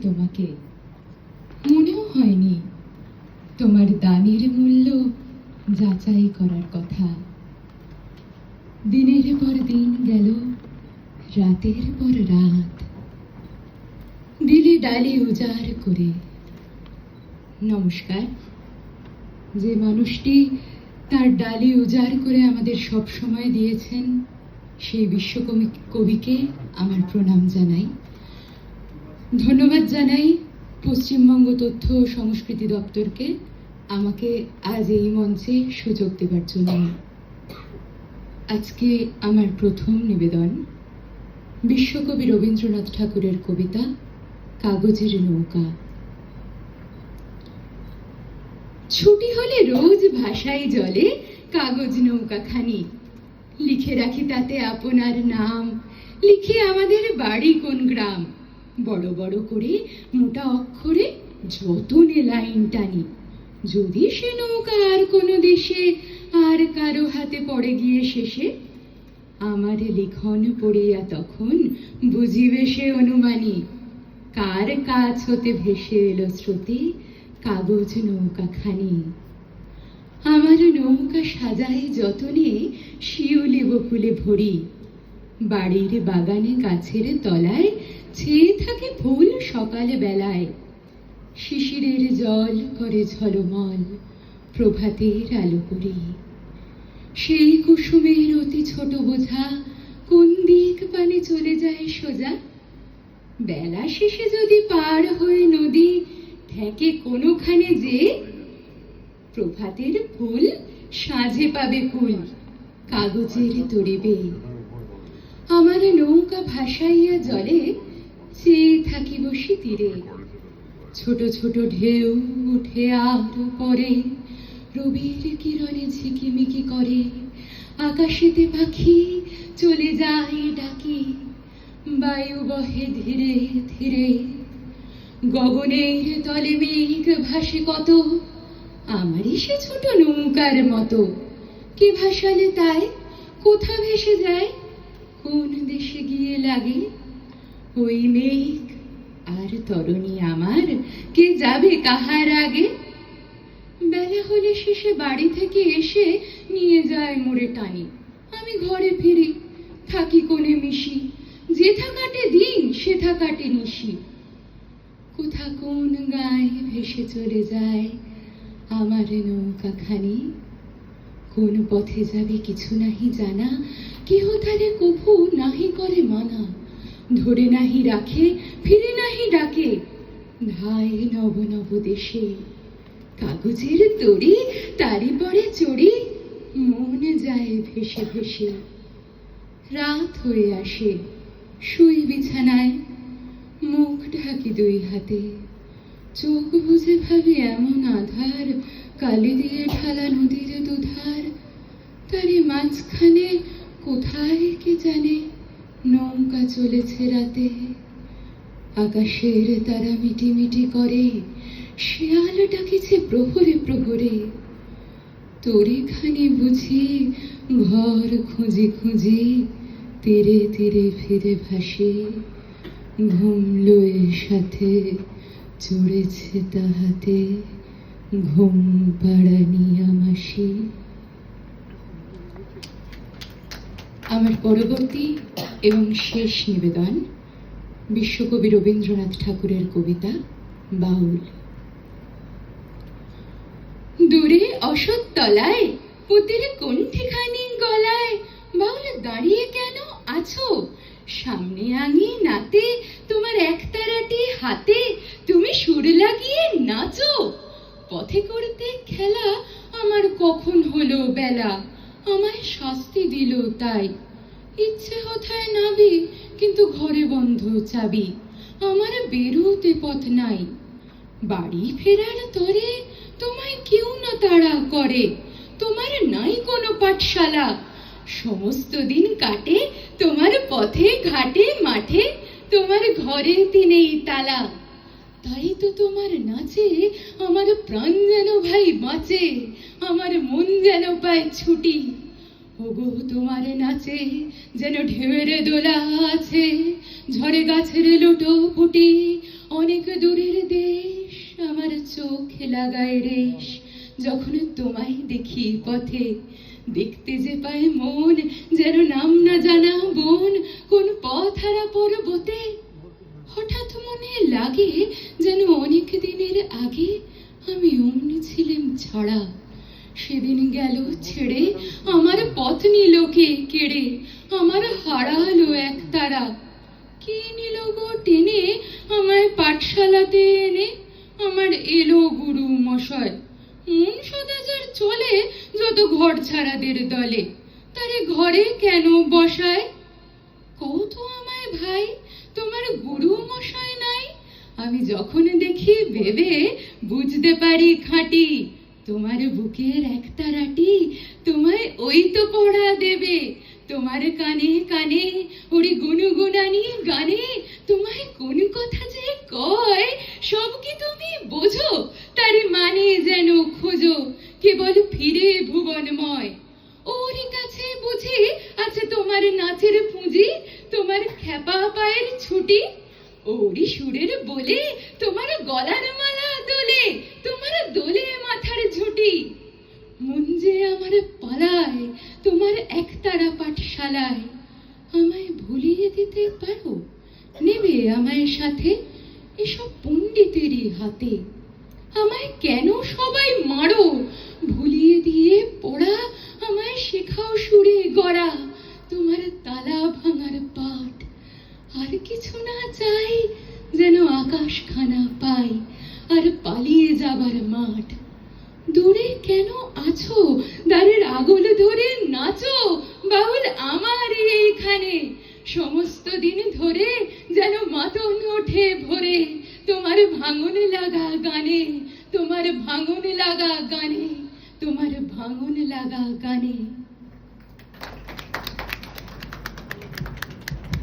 তোমাকে। মনেও হয়নি তোমার দানের মূল্য যাচাই করার কথা। দিনের পর দিন গেল, রাতের পর রাত। দিলে ডালি উজাড় করে। নমস্কার। যে মানুষটি তার ডালি উজাড় করে আমাদের সব সময় দিয়েছেন, সেই বিশ্বকবি কবিকে আমার প্রণাম জানাই। ধন্যবাদ জানাই পশ্চিমবঙ্গ তথ্য ও সংস্কৃতি দপ্তরকে আমাকে আজ এই মঞ্চে সুযোগ দেবার জন্য। আজকে আমার প্রথম নিবেদন। বিশ্বকবি রবীন্দ্রনাথ ঠাকুরের কবিতা কাগজের নৌকা। ছুটি হলে রোজ ভাষায় জলে কাগজ নৌকা খানি লিখে রাখি তাতে আপনার নাম। লিখে আমাদের বাড়ি কোন গ্রাম। বড় বড় করে মোটা অক্ষরে যতনে লাইন টানি। যদি সে নৌকা আর কোনো দেশে আর কারও হাতে পড়ে গিয়ে শেষে আমার লিখন পড়িয়া তখন বুঝিবে সে অনুমানী, কার কাছ হতে ভেসে এলো স্রোতে কাগজ নৌকা খানি আমার নৌকা সাজাই যতনে শিউলি বকুলে ভরি, বাড়ির বাগানে গাছের তলায় ছেয়ে থাকে ফুল সকাল বেলায় শিশিরের জল করে ঝলমল প্রভাতের আলো করি সেই কুসুমের অতি ছোট বোঝা কোন দিক পানে চলে যায় সোজা? বেলা শেষে যদি পার হয়ে নদী ঠেকে কোনোখানে যে প্রভাতের ফুল সাঁঝে পাবে কুল কাগজের তরিবে। আমার নৌকা ভাসাইয়া জলে চেয়ে থাকি বসি তীরে ছোট ছোট ঢেউ উঠে আর পরে রবির কিরণে ঝিকিমিকি করে। আকাশেতে পাখি চলে যায় ডাকি, বায়ু বহে ধীরে ধীরে। গগনের তলে মেঘ ভাসে কত আমারই সে ছোট নৌকার মতো। কে ভাসালে তাই, কোথা ভেসে যায়, কোন দেশে গিয়ে লাগে মেঘ? আর তরণী আমার, কে যাবে কাহার আগে? বেলা হলে শেষে বাড়ি থেকে এসে নিয়ে যায় মোড়ে টানি। আমি ঘরে ফিরি, থাকি কোণে মিশি। যেথা কাটে দিন সেথা কাটে নিশি। কোথা কোন গায়ে ভেসে চলে যায় আমার নৌকা খানি? কোন পথে যাবে কিছু নাহি জানা, কেহ তারে কভু নাহি করে মানা। ধরে নাহি রাখে, ফিরে নাহি ডাকে। ধায় নব নব দেশে, কাগজের তরি, তারি পরে চড়ি, মন যায় ভেসে ভেসে। রাত হয়ে আসে, শুই বিছানায়, মুখ ঢাকি দুই হাতে। চোখ বুঝে ভাবি এমন আধার, কালি দিয়ে ঢালা নদীর দুধার। তারই মাঝখানে কোথায় কে জানে নৌকা চলেছে রাতে। আকাশের তারা মিটি মিটি করে, শিয়াল ডাকিছে প্রহরে প্রহরে। তোরে খানি বুঝি ঘর খুঁজি খুঁজি তীরে তীরে ফিরে ভাসি। ঘুমলো এর সাথে, চড়েছে তাহাতে। ঘুম পাড়ানি আমাসি। আমার পরবর্তী এবং শেষ নিবেদন, বিশ্বকবি রবীন্দ্রনাথ ঠাকুরের কবিতা, বাউল। দূরে অসৎ তলায়, পুতির কণ্ঠেখানি গলায়, বাউল দাঁড়িয়ে কেন আছো? সামনে আঙি নাতে, তোমার একতারাটি হাতে, তুমি সুর লাগিয়ে নাচো। পথে করতে খেলা আমার কখন হলো বেলা, আমায় শাস্তি দিল তাই। ইচ্ছে হথায় নাবি, কিন্তু ঘরে বন্ধ চাবি। আমার বেরোতে পথ নাই। বাড়ি ফেরার তরে তোমায় কেউ না তাড়া করে। তোমার নাই কোনো পাঠশালা। সমস্ত দিন কাটে তোমার পথে, ঘাটে, মাঠে, তোমার ঘরে তিনেই তালা। তাই তো তোমার নাচে আমার প্রাণ যেন ভাই বাঁচে, আমার মন যেন পায় ছুটি। ওগো, তোমার নাচে যেন ঢেউয়ের দোলা আছে, ঝড়ে গাছের লোটো ফুটি, অনেক দূরের দেশ আমার চোখ লাগায় রেশ। যখন তোমায় দেখি পথে, দেখতে যে পায় মন, যেন নাম না জানা বোন কোন পথ হারা পর্বতে হঠাৎ মনে লাগে যেন অনেক দিনের আগে আমি অমনি ছিলাম ছাড়া সেদিন গেল ছেড়ে আমার পথ নিল কে কেড়ে আমার হারালো এক তারা। কি নিল গো টেনে আমায় পাঠশালাতে এনে? আমার এলো গুরু মশাই। মন সদাচার চলে, যত ঘর ছাড়াদের দলে। তারে ঘরে কেন বসায়? কত আমায় ভাই, তোমার গুরু মশাই নাই? আমি যখন দেখি ভেবে বুঝতে পারি খাঁটি। তোমার বুকের একটা রাটি তোমায় ওই তো পড়া দেবে। তোমার কানে কানে ওরে গুনগুনানি গানে, তোমায় কোন কথা যে কয়, সব কি তুমি বোঝো? তার মানে যেন খোঁজো, কেবল ফিরে ভুবনময়। ওরই কাছে বুঝি আছে তোমার নাচের পুঁজি, তোমার খেপা পায়ের ছুটি। ওরি সুরের বলে তোমার গলার মালা দোলে, তোমার দোলে মাথার ঝুঁটি। মন যে আমার পালায় তোমার একতারা পাঠশালায় আমায় ভুলিয়ে দিতে পারো? নেবে আমায় সাথে এসব পণ্ডিতেরই হাতে। আমায় কেন সবাই মারো? ভুলিয়ে দিয়ে পড়া আমায় শেখাও সুরে গড়া। তোমার তালা ভাঙার পাঠ আর কিছু না চাই যেন আকাশখানা পাই আর পালিয়ে যাবার মাঠ। দূরে কেন আছো নাচো বাউল আমার এইখানে। সমস্ত দিন ধরে যেন মাতন ওঠে ভরে, তোমার ভাঙন লাগা গানে, তোমার ভাঙন লাগা গানে, তোমার ভাঙন লাগা গানে।